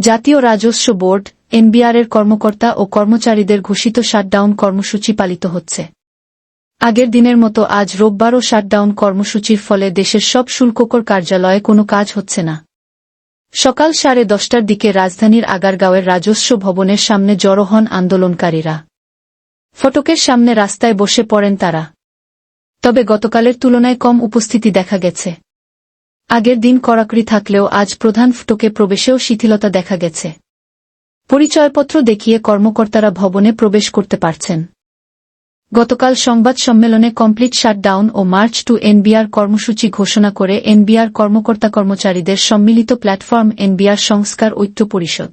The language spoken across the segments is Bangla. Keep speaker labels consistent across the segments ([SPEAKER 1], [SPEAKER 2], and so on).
[SPEAKER 1] জাতীয় রাজস্ব বোর্ড, এনবিআর এর কর্মকর্তা ও কর্মচারীদের ঘোষিত শাটডাউন কর্মসূচি পালিত হচ্ছে। আগের দিনের মতো আজ রোববারও শাটডাউন কর্মসূচির ফলে দেশের সব শুল্ককর কার্যালয়ে কোনো কাজ হচ্ছে না। সকাল সাড়ে দশটার দিকে রাজধানীর আগারগাঁওয়ের রাজস্ব ভবনের সামনে জড়ো হন আন্দোলনকারীরা। ফটকের সামনে রাস্তায় বসে পড়েন তারা। তবে গতকালের তুলনায় কম উপস্থিতি দেখা গেছে। আগের দিন কড়াকড়ি থাকলেও আজ প্রধান ফটকে প্রবেশেও শিথিলতা দেখা গেছে। পরিচয়পত্র দেখিয়ে কর্মকর্তারা ভবনে প্রবেশ করতে পারছেন। গতকাল সংবাদ সম্মেলনে কমপ্লিট শাটডাউন ও মার্চ টু এনবিআর কর্মসূচি ঘোষণা করে এনবিআর কর্মকর্তা কর্মচারীদের সম্মিলিত প্ল্যাটফর্ম এনবিআর সংস্কার ঐক্য পরিষদ।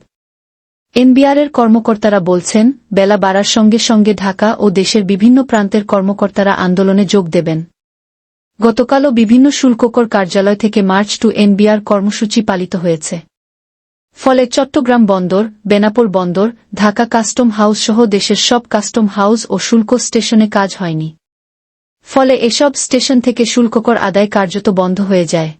[SPEAKER 1] এনবিআরের কর্মকর্তারা বলছেন, বেলা বাড়ার সঙ্গে সঙ্গে ঢাকা ও দেশের বিভিন্ন প্রান্তের কর্মকর্তারা আন্দোলনে যোগ দেবেন। গতকালও বিভিন্ন শুল্ককর কার্যালয় থেকে মার্চ টু এনবিআর কর্মসূচি পালিত হয়েছে। ফলে চট্টগ্রাম বন্দর, বেনাপোল বন্দর, ঢাকা কাস্টম হাউস সহ দেশের সব কাস্টম হাউস ও শুল্ক স্টেশনে কাজ হয়নি। ফলে এসব স্টেশন থেকে শুল্ককর আদায় কার্যত বন্ধ হয়ে যায়।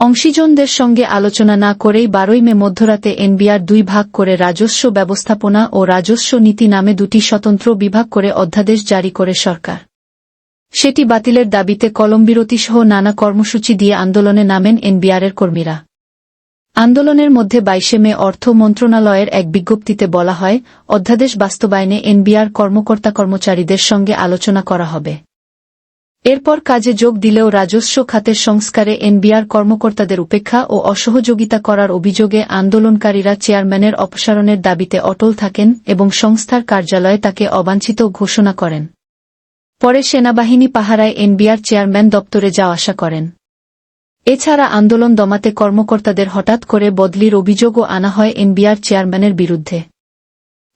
[SPEAKER 1] অংশীজনদের সঙ্গে আলোচনা না করেই বারোই মে মধ্যরাতে এনবিআর দুই ভাগ করে রাজস্ব ব্যবস্থাপনা ও রাজস্ব নীতি নামে দুটি স্বতন্ত্র বিভাগ করে অধ্যাদেশ জারি করে সরকার। সেটি বাতিলের দাবিতে কলমবিরতিসহ নানা কর্মসূচি দিয়ে আন্দোলনে নামেন এনবিআরের কর্মীরা। আন্দোলনের মধ্যে বাইশে মে অর্থ মন্ত্রণালয়ের এক বিজ্ঞপ্তিতে বলা হয়, অধ্যাদেশ বাস্তবায়নে এনবিআর কর্মকর্তা কর্মচারীদের সঙ্গে আলোচনা করা হবে। এরপর কাজে যোগ দিলেও রাজস্ব খাতের সংস্কারে এনবিআর কর্মকর্তাদের উপেক্ষা ও অসহযোগিতা করার অভিযোগে আন্দোলনকারীরা চেয়ারম্যানের অপসারণের দাবিতে অটল থাকেন এবং সংস্থার কার্যালয়ে তাকে অবাঞ্ছিত ঘোষণা করেন। পরে সেনাবাহিনী পাহারায় এনবিআর চেয়ারম্যান দপ্তরে যাওয়া আসা করেন। এছাড়া আন্দোলন দমাতে কর্মকর্তাদের হঠাৎ করে বদলির অভিযোগও আনা হয় এনবিআর চেয়ারম্যানের বিরুদ্ধে।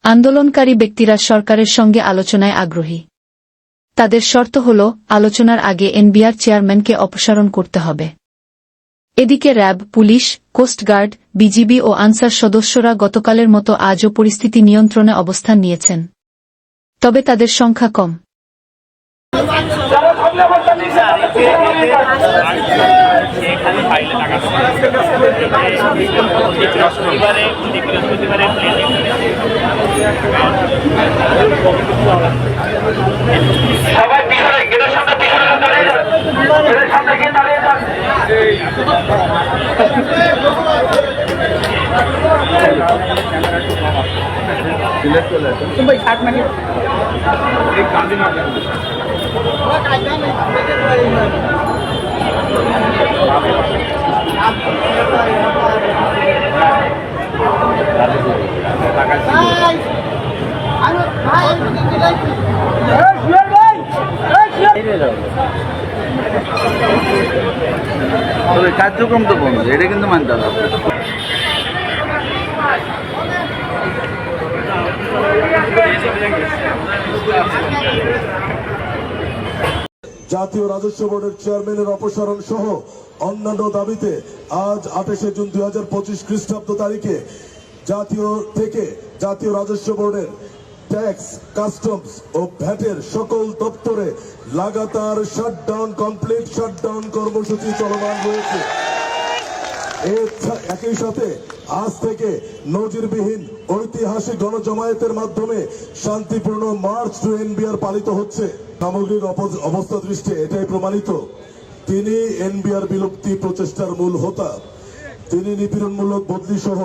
[SPEAKER 1] আন্দোলনকারী ব্যক্তিরা সরকারের সঙ্গে আলোচনায় আগ্রহী। তাদের শর্ত হল, আলোচনার আগে এনবিআর চেয়ারম্যানকে অপসারণ করতে হবে। এদিকে RAB, police coast guard BGB ও আনসার সদস্যরা গতকালের মতো আজও পরিস্থিতি নিয়ন্ত্রণে অবস্থান নিয়েছেন। তবে তাদের সংখ্যা কম।
[SPEAKER 2] বৃহস্পতিবারে বৃহস্পতিবারে
[SPEAKER 3] সবাই পিছনে গেটের সামনে পিছনে দাঁড়িয়ে যান যান
[SPEAKER 4] তবে কার্যক্রম তো বন্ধ এটা কিন্তু মানতে হবে।
[SPEAKER 5] জাতীয় রাজস্ব বোর্ডের চেয়ারম্যানের অপসারণ সহ অন্যান্য দাবিতে আজ আঠাশে জুন দুই হাজার পঁচিশ খ্রিস্টাব্দ তারিখে জাতীয় থেকে জাতীয় রাজস্ব বোর্ডের ট্যাক্স, কাস্টমস ও ভ্যাটের সকল দপ্তরে লাগাতার শাটডাউন, কমপ্লিট শাটডাউন কর্মসূচি চলমান রয়েছে। একই সাথে আজ থেকে নজিরবিহীন ঐতিহাসিক গণজমায়েতের মাধ্যমে শান্তিপূর্ণ মার্চ টু এনবিআর পালিত হচ্ছে। সামগ্রিক অবস্থা দৃষ্টি এটাই প্রমাণিত। তিনি এনবিআর বিলুপ্তি প্রচেষ্টার মূল হোতা। তিনি নিপীড়নমূলক বদলি সহ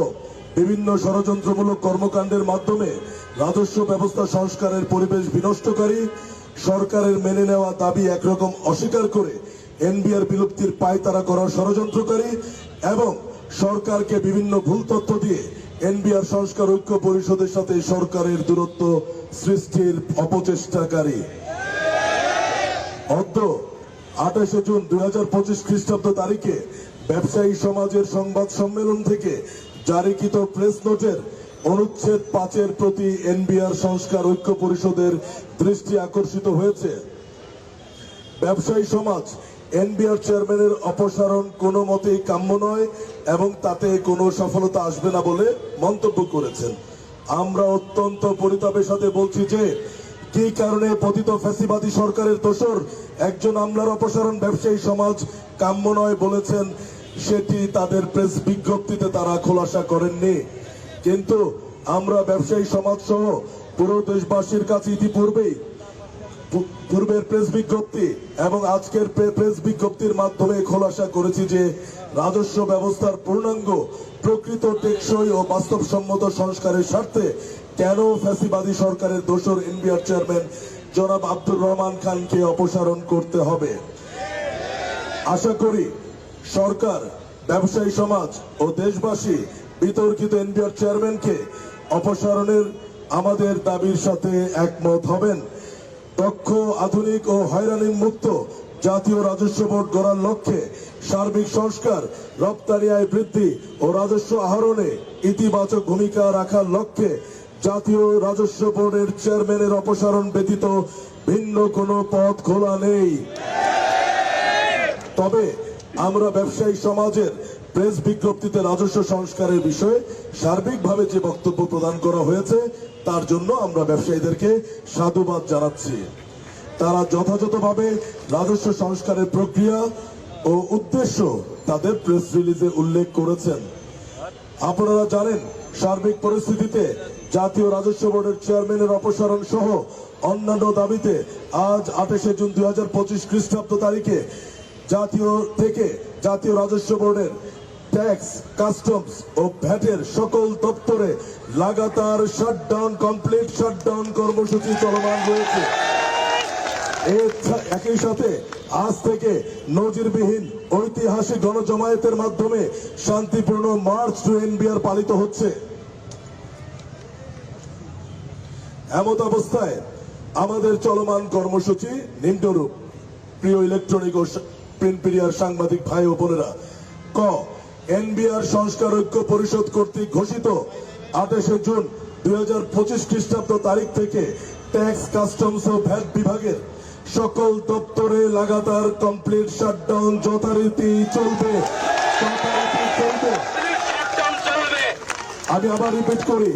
[SPEAKER 5] বিভিন্ন ষড়যন্ত্রমূলক কর্মকাণ্ডের মাধ্যমে রাজস্ব ব্যবস্থা সংস্কারের পরিবেশ বিনষ্টকারী, সরকারের মেনে নেওয়া দাবি একরকম অস্বীকার করে এনবিআর বিলুপ্তির পায়তারা করার ষড়যন্ত্রকারী এবং সরকারকে বিভিন্ন ভুল তথ্য দিয়ে এনবিআর সংস্কার ঐক্য পরিষদের সাথে সরকারের দূরত্ব সৃষ্টির অপচেষ্টাকারী। অদ্য আঠাশে জুন দুই হাজার পঁচিশ খ্রিস্টাব্দ তারিখে ব্যবসায়ী সমাজের সংবাদ সম্মেলন থেকে জারিকৃত প্রেস নোটের অনুচ্ছেদ পাঁচের প্রতি এনবিআর সংস্কার ঐক্য পরিষদের দৃষ্টি আকর্ষিত হয়েছে। ব্যবসায়ী সমাজ, এনবিআর চেয়ারম্যানের অপসারণ কোনো মতেই কাম্য নয় এবং তাতে কোনো সফলতা আসবে না বলে মন্তব্য করেছেন। আমরা অত্যন্ত পরিতাপের সাথে বলছি যে কি কারণে পতিত ফ্যাসিবাদী সরকারের দোসর একজন আমলার অপসারণ ব্যবসায়ী সমাজ কাম্য নয় বলেছেন। সেটি তাদের প্রেস বিজ্ঞপ্তিতে তারা খোলাসা করেননি। কিন্তু আমরা ব্যবসায়ী সমাজ সহ পুরো দেশবাসীর কাছে ইতিপূর্বেই পূর্বের প্রেস বিজ্ঞপ্তি এবং আজকের প্রেস বিজ্ঞপ্তির মাধ্যমে খোলাসা করেছি যে রাজস্ব ব্যবস্থার পূর্ণাঙ্গ প্রকৃত টেকসই ও বাস্তবসম্মত সংস্কারের স্বার্থে কেন ফ্যাসিবাদী সরকারের দোসর এনবিআর চেয়ারম্যান জনাব আব্দুর রহমান খানকে অপসারণ করতে হবে? আশা করি সরকার, ব্যবসায়ী সমাজ ও দেশবাসী বিতর্কিত এনবিআর চেয়ারম্যানকে অপসারণের আমাদের দাবির সাথে একমত হবেন। দক্ষ, আধুনিক ও হয়রানি মুক্ত জাতীয় রাজস্ব বোর্ড গড়ার লক্ষ্যে সার্বিক সংস্কার, রপ্তানি আয় বৃদ্ধি ও রাজস্ব আহরণে ইতিবাচক ভূমিকা রাখার লক্ষ্যে জাতীয় রাজস্ব বোর্ডের চেয়ারম্যানের অপসারণ ব্যতীত ভিন্ন কোনো পথ খোলা নেই। তবে আমরা ব্যবসায়ী সমাজের প্রেস বিজ্ঞপ্তিতে রাজস্ব সংস্কারের বিষয়ে সার্বিকভাবে যে বক্তব্য প্রদান করা হয়েছে, তার জন্য আমরা ব্যবসায়ীদেরকে সাধুবাদ জানাচ্ছি। তারা যথাযথভাবে রাজস্ব সংস্কারের প্রক্রিয়া ও উদ্দেশ্য তাদের প্রেস রিলিজে উল্লেখ করেছেন। আপনারা জানেন, সার্বিক পরিস্থিতিতে জাতীয় রাজস্ব বোর্ডের চেয়ারম্যানের অপসারণ সহ অন্যান্য দাবিতে আজ আঠাশে জুন দুই হাজার পঁচিশ খ্রিস্টাব্দ তারিখে জাতীয় থেকে জাতীয় রাজস্ব বোর্ডের ট্যাক্স, কাস্টমস ও ভ্যাটের সকল দপ্তরে লাগাতার শাটডাউন, কমপ্লিট শাটডাউন কর্মসূচি চলমান রয়েছে। একই সাথে আজ থেকে নজিরবিহীন ঐতিহাসিক গণজমায়েতের মাধ্যমে শান্তিপূর্ণ মার্চ টু এনবিআর পালিত হচ্ছে। এমত অবস্থায় আমাদের চলমান কর্মসূচি নিম্নরূপ। প্রিয় ইলেকট্রনিক ও প্রিন্ট মিডিয়ার সাংবাদিক ভাই ও বোনেরা ক এনবিআর সংস্কার ঐক্য পরিষদ কর্তৃক ঘোষিত আঠাশে জুন দুই হাজার পঁচিশ খ্রিস্টাব্দ তারিখ থেকে ট্যাক্স কাস্টমস ও ভ্যাট বিভাগের সকল দপ্তরে লাগাতার কমপ্লিট শাটডাউন যথারীতি চলবে। যথারীতি চলবে। আমি আবার রিপিট করি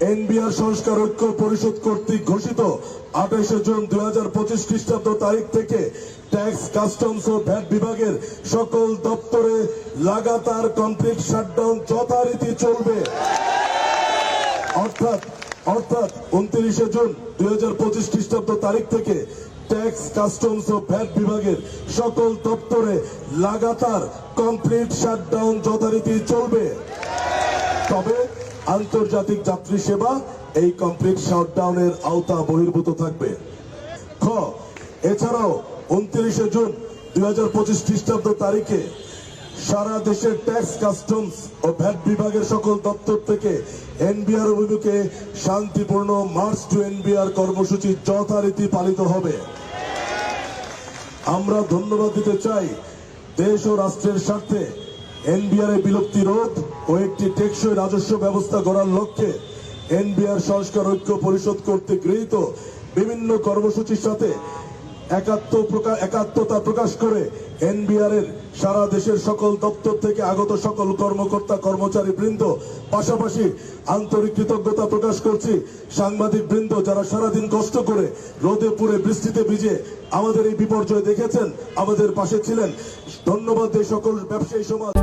[SPEAKER 5] এনবিআর সংস্কার ঐক্য পরিষদ কর্তৃক ঘোষিত আঠাশে জুন দুই হাজার পঁচিশ খ্রিস্টাব্দ তারিখ থেকে ট্যাক্স, কাস্টমস ও ভ্যাট বিভাগের সকল দপ্তরে লাগাতার কমপ্লিট শাটডাউন যথারীতি চলবে। অর্থাৎ অর্থাৎ উনত্রিশে জুন দুই হাজার পঁচিশ খ্রিস্টাব্দ তারিখ থেকে ট্যাক্স, কাস্টমস ও ভ্যাট বিভাগের সকল দপ্তরে লাগাতার কমপ্লিট শাটডাউন যথারীতি চলবে। তবে আন্তর্জাতিক যাত্রী সেবা, এই কমপ্লিট শাটডাউনের আওতা বহির্ভূত থাকবে। খ, এছাড়াও উনত্রিশে জুন দুই হাজার পঁচিশ খ্রিস্টাব্দ তারিখে সারা দেশের ট্যাক্স কাস্টমস ও ভ্যাট বিভাগের সকল দপ্তর থেকে এনবিআর অভিমুখে শান্তিপূর্ণ মার্চ টু এনবিআর কর্মসূচি যথারীতি পালিত হবে। আমরা ধন্যবাদ দিতে চাই দেশ ও রাষ্ট্রের স্বার্থে এনবিআর বিলুপ্তি রোধ ও একটি টেকসই রাজস্ব ব্যবস্থা গড়ার লক্ষ্যে এনবিআর সংস্কার ঐক্য পরিষদ কর্তৃক গৃহীত বিভিন্ন কর্মসূচির সাথে একাত্ম একাত্মতা প্রকাশ করে এনবিআর এর সারা দেশের সকল দপ্তর থেকে আগত সকল কর্মকর্তা, কর্মচারী বৃন্দ, পাশাপাশি আন্তরিক কৃতজ্ঞতা প্রকাশ করছি সাংবাদিক বৃন্দ যারা সারাদিন কষ্ট করে রোদে পুড়ে বৃষ্টিতে ভিজে আমাদের এই বিপর্যয় দেখেছেন, আমাদের পাশে ছিলেন। ধন্যবাদ সকল ব্যবসায়ী সমাজ।